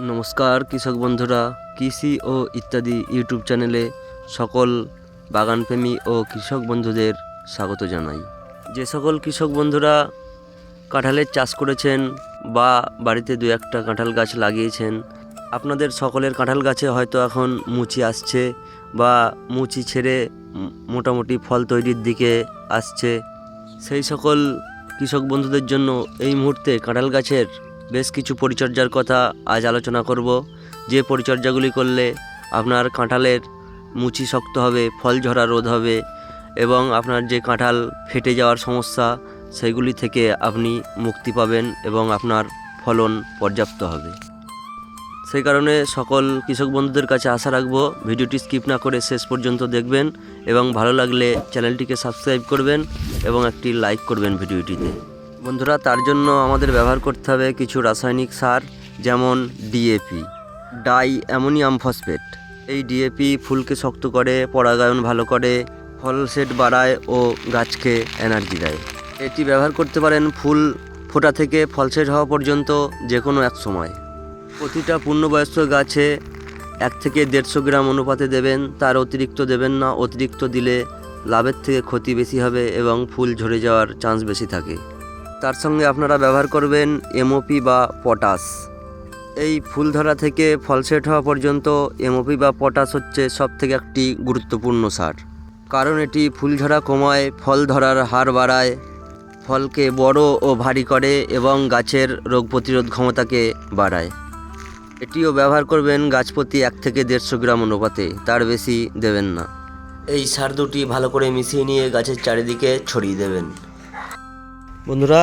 নমস্কার, কৃষক বন্ধুরা, কৃষি ও ইত্যাদি ইউটিউব চ্যানেলে সকল বাগানপ্রেমী ও কৃষক বন্ধুদের স্বাগত জানাই। যে সকল কৃষক বন্ধুরা কাঁঠালের চাষ করেছেন বা বাড়িতে দু একটা কাঁঠাল গাছ লাগিয়েছেন, আপনাদের সকলের কাঁঠাল গাছে হয়তো এখন মুচি আসছে বা মুচি ছেড়ে মোটামুটি ফল তৈরির দিকে আসছে। সেই সকল কৃষক বন্ধুদের জন্য এই মুহূর্তে কাঁঠাল গাছের বেশ কিছু পরিচর্যার কথা আজ আলোচনা করব। যে পরিচর্যাগুলি করলে আপনার কাঁঠালের মুচি শক্ত হবে, ফল ঝরা রোধ হবে এবং আপনার যে কাঁঠাল ফেটে যাওয়ার সমস্যা, সেগুলি থেকে আপনি মুক্তি পাবেন এবং আপনার ফলন পর্যাপ্ত হবে। সেই কারণে সকল কৃষক বন্ধুদের কাছে আশা রাখব, ভিডিওটি স্কিপ না করে শেষ পর্যন্ত দেখবেন এবং ভালো লাগলে চ্যানেলটিকে সাবস্ক্রাইব করবেন এবং একটি লাইক করবেন ভিডিওটিতে। বন্ধুরা, তার জন্য আমাদের ব্যবহার করতে হবে কিছু রাসায়নিক সার, যেমন ডিএপি ডাই অ্যামোনিয়াম ফসফেট। এই ডিএপি ফুলকে শক্ত করে, পরাগায়ন ভালো করে, ফল সেট বাড়ায় ও গাছকে এনার্জি দেয়। এটি ব্যবহার করতে পারেন ফুল ফোটা থেকে ফল সেট হওয়া পর্যন্ত যে কোনো এক সময়। প্রতিটা পূর্ণবয়স্ক গাছে এক থেকে দেড়শো গ্রাম অনুপাতে দেবেন, তার অতিরিক্ত দেবেন না। অতিরিক্ত দিলে লাভের থেকে ক্ষতি বেশি হবে এবং ফুল ঝরে যাওয়ার চান্স বেশি থাকে। তার সঙ্গে আপনারা ব্যবহার করবেন এমওপি বা পটাশ এই ফুল ধরা থেকে ফল সেট হওয়া পর্যন্ত এমওপি বা পটাশ হচ্ছে সব থেকে একটি গুরুত্বপূর্ণ সার। কারণ এটি ফুল ঝরা কমায়, ফল ধরার হার বাড়ায়, ফলকে বড় ও ভারী করে এবং গাছের রোগ প্রতিরোধ ক্ষমতাকে বাড়ায়। এটিও ব্যবহার করবেন গাছ প্রতি এক থেকে দেড়শো গ্রাম অনুপাতে, তার বেশি দেবেন না। এই সার দুটি ভালো করে মিশিয়ে নিয়ে গাছের চারিদিকে ছড়িয়ে দেবেন। বন্ধুরা,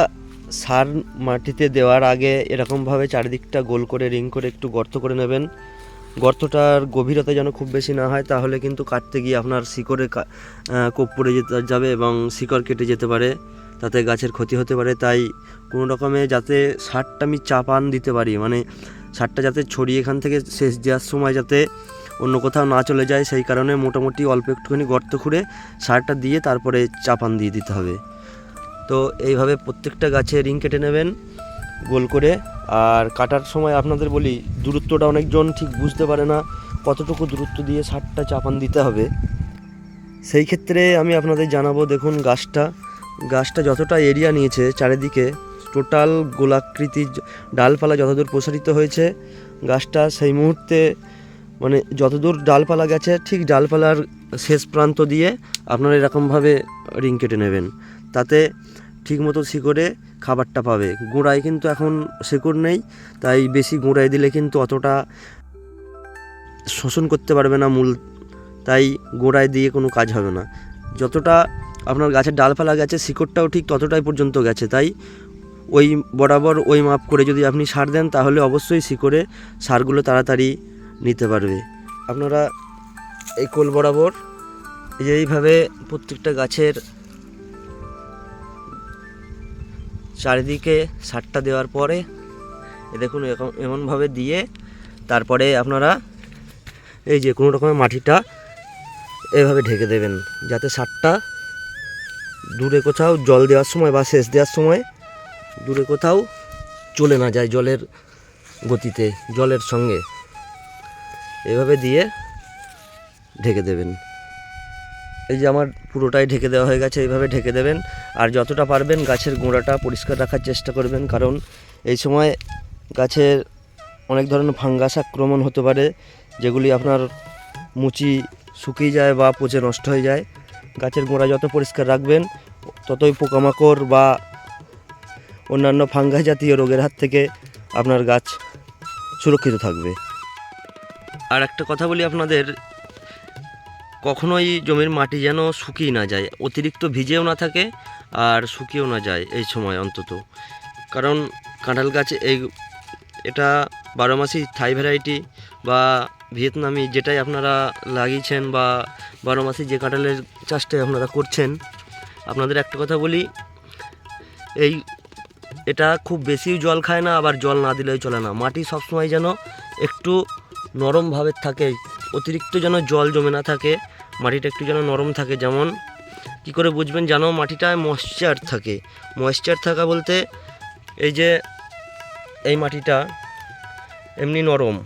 সার মাটিতে দেওয়ার আগে এরকমভাবে চারিদিকটা গোল করে, রিং করে একটু গর্ত করে নেবেন। গর্তটার গভীরতা যেন খুব বেশি না হয়, তাহলে কিন্তু কাটতে গিয়ে আপনার শিকড়ে কোপ পড়ে যেতে যাবে এবং শিকড় কেটে যেতে পারে। তাতে গাছের ক্ষতি হতে পারে। তাই কোনো রকমে যাতে সারটা আমি চাপান দিতে পারি মানে সারটা যাতে ছড়িয়ে এখান থেকে শেষ দেওয়ার সময় যাতে অন্য কোথাও না চলে যায়, সেই কারণে মোটামুটি অল্প একটুখানি গর্ত খুঁড়ে সারটা দিয়ে তারপরে চাপান দিয়ে দিতে হবে। তো এইভাবে প্রত্যেকটা গাছে রিং কেটে নেবেন, গোল করে। আর কাটার সময় আপনাদের বলি, দূরত্বটা অনেকজন ঠিক বুঝতে পারে না, কতটুকু দূরত্ব দিয়ে সারটা চাপান দিতে হবে। সেই ক্ষেত্রে আমি আপনাদের জানাব, দেখুন গাছটা। গাছটা যতটা এরিয়া নিয়েছে চারিদিকে, টোটাল গোলাকৃতি ডালপালা যতদূর প্রসারিত হয়েছে, গাছটা সেই মুহূর্তে মানে যতদূর ডালপালা গেছে, ঠিক ডালপালার শেষ প্রান্ত দিয়ে আপনারা এরকমভাবে রিং কেটে নেবেন। তাতে ঠিকমতো শিকড়ে খাবারটা পাবে। গোড়ায় কিন্তু এখন শিকড় নেই, তাই বেশি গোড়ায় দিলে কিন্তু অতটা শোষণ করতে পারবে না মূল, তাই গোড়ায় দিয়ে কোনো কাজ হবে না। যতটা আপনার গাছের ডালপালা গেছে, শিকড়টাও ঠিক ততটাই পর্যন্ত গেছে, তাই ওই বরাবর ওই মাপ করে যদি আপনি সার দেন, তাহলে অবশ্যই শিকড়ে সারগুলো তাড়াতাড়ি নিতে পারবে। আপনারা এই কোল বরাবর এইভাবে প্রত্যেকটা গাছের চারিদিকে সারটা দেওয়ার পরে, এ দেখুন এরকম, এমনভাবে দিয়ে তারপরে আপনারা এই যে কোনো রকমের মাটিটা এভাবে ঢেকে দেবেন, যাতে সারটা দূরে কোথাও জল দেওয়ার সময় বা সেচ দেওয়ার সময় দূরে কোথাও চলে না যায় জলের গতিতে, জলের সঙ্গে। এভাবে দিয়ে ঢেকে দেবেন। এই যে আমার পুরোটাই ঢেকে দেওয়া হয়ে গেছে, এইভাবে ঢেকে দেবেন। আর যতটা পারবেন গাছের গোড়াটা পরিষ্কার রাখার চেষ্টা করবেন, কারণ এই সময় গাছের অনেক ধরনের ফাঙ্গাস আক্রমণ হতে পারে, যেগুলি আপনার মুচি শুকিয়ে যায় বা পচে নষ্ট হয়ে যায়। গাছের গোড়া যত পরিষ্কার রাখবেন, ততই পোকামাকড় বা অন্যান্য ফাঙ্গাস জাতীয় রোগের হাত থেকে আপনার গাছ সুরক্ষিত থাকবে। আর একটা কথা বলি আপনাদের কখনোই জমির মাটি যেন শুকিয়ে না যায়, অতিরিক্ত ভিজেও না থাকে আর শুকিয়েও না যায় এই সময় অন্তত। কারণ কাঁঠাল গাছ এই, এটা বারো মাসি থাই ভ্যারাইটি বা ভিয়েতনামি যেটাই আপনারা লাগিয়েছেন বা বারো মাসি যে কাঁঠালের চাষটাই আপনারা করছেন, আপনাদের একটা কথা বলি, এই এটা খুব বেশি জল খায় না, আবার জল না দিলেও চলে না। মাটি সবসময় যেন একটু নরমভাবে থাকে অতিরিক্ত যেন জল জমে না থাকে, মাটিটা একটু যেন নরম থাকে। যেমন, কি করে বুঝবেন যেন মাটিটায় ময়েশ্চার থাকে। ময়েশ্চার থাকা বলতে এই যে, এই মাটিটা এমনি নরম।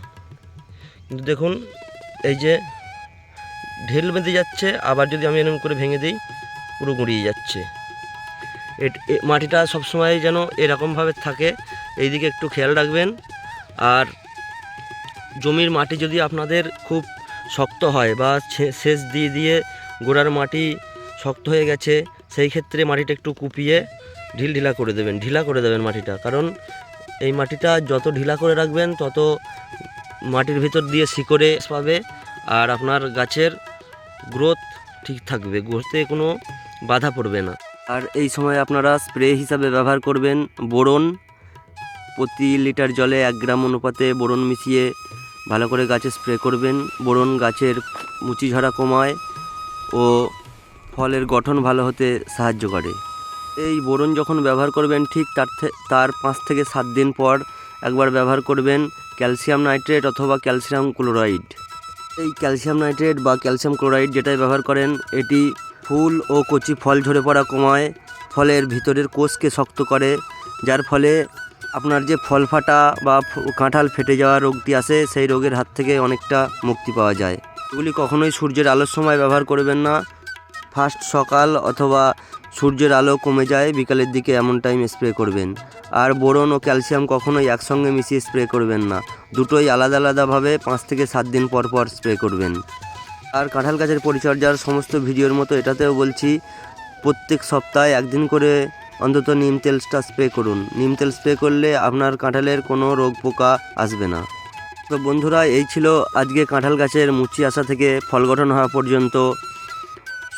কিন্তু দেখুন, এই যে ঢেল বেঁধে যাচ্ছে, আবার যদি আমি এরকম করে ভেঙে দিই, পুরো গুঁড়িয়ে যাচ্ছে। মাটিটা সবসময় যেন এরকমভাবে থাকে। এই দিকে একটু খেয়াল রাখবেন। আর জমির মাটি যদি আপনাদের খুব শক্ত হয় বা সেচ দিয়ে দিয়ে গোড়ার মাটি শক্ত হয়ে গেছে, সেই ক্ষেত্রে মাটিটা একটু কুপিয়ে ঢিল ঢিলা করে দেবেন, ঢিলা করে দেবেন মাটিটা। কারণ এই মাটিটা যত ঢিলা করে রাখবেন, তত মাটির ভিতর দিয়ে শিকড়ে পাবে আর আপনার গাছের গ্রোথ ঠিক থাকবে, গ্রোথে কোনো বাধা পড়বে না। আর এই সময় আপনারা স্প্রে হিসাবে ব্যবহার করবেন বোরন। প্রতি লিটার জলে এক গ্রাম অনুপাতে বোরন মিশিয়ে ভালো করে গাছে স্প্রে করবেন। বোরন গাছের মুচি ঝরা কমায় ও ফলের গঠন ভালো হতে সাহায্য করে। এই বোরন যখন ব্যবহার করবেন ঠিক তার তার পাঁচ থেকে সাত দিন পর একবার ব্যবহার করবেন ক্যালসিয়াম নাইট্রেট অথবা ক্যালসিয়াম ক্লোরাইড। এই ক্যালসিয়াম নাইট্রেট বা ক্যালসিয়াম ক্লোরাইড যেটাই ব্যবহার করেন, এটি ফুল ও কচি ফল ঝরে পড়া কমায়। ফলের ভিতরের কোষকে শক্ত করে, যার ফলে আপনার যে ফল ফাটা বা কাঁঠাল ফেটে যাওয়া রোগটি আসে, সেই রোগের হাত থেকে অনেকটা মুক্তি পাওয়া যায়। এগুলি কখনোই সূর্যের আলোর সময় ব্যবহার করবেন না। ফার্স্ট সকাল অথবা সূর্যের আলো কমে যায়, বিকালের দিকে এমন টাইম স্প্রে করবেন। আর বোরন ও ক্যালসিয়াম কখনোই একসঙ্গে মিশিয়ে স্প্রে করবেন না। দুটোই আলাদা আলাদাভাবে পাঁচ থেকে সাত দিন পর পর স্প্রে করবেন। আর কাঁঠাল গাছের পরিচর্যার সমস্ত ভিডিওর মতো এটাতেও বলছি, প্রত্যেক সপ্তাহে একদিন করে অন্তত নিম তেলটা স্প্রে করুন। নিম তেল স্প্রে করলে আপনার কাঁঠালের কোনো রোগ পোকা আসবে না। তো বন্ধুরা, এই ছিল আজকে কাঁঠাল গাছের মুচি আসা থেকে ফল গঠন হওয়া পর্যন্ত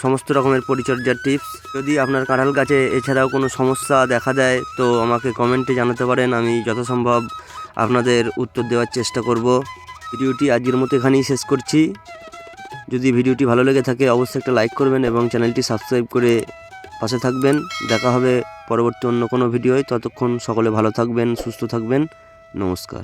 সমস্ত রকমের পরিচর্যার টিপস। যদি আপনার কাঁঠাল গাছে এছাড়াও কোনো সমস্যা দেখা দেয়, তো আমাকে কমেন্টে জানাতে পারেন। আমি যথাসম্ভব আপনাদের উত্তর দেওয়ার চেষ্টা করব। ভিডিওটি আজকের মতো এখানেই শেষ করছি। যদি ভিডিওটি ভালো লেগে থাকে, অবশ্যই একটা লাইক করবেন এবং চ্যানেলটি সাবস্ক্রাইব করে পাশে থাকবেন। দেখা হবে পরবর্তী অন্য কোনো ভিডিওয়। ততক্ষণ সকলে ভালো থাকবেন, সুস্থ থাকবেন। নমস্কার।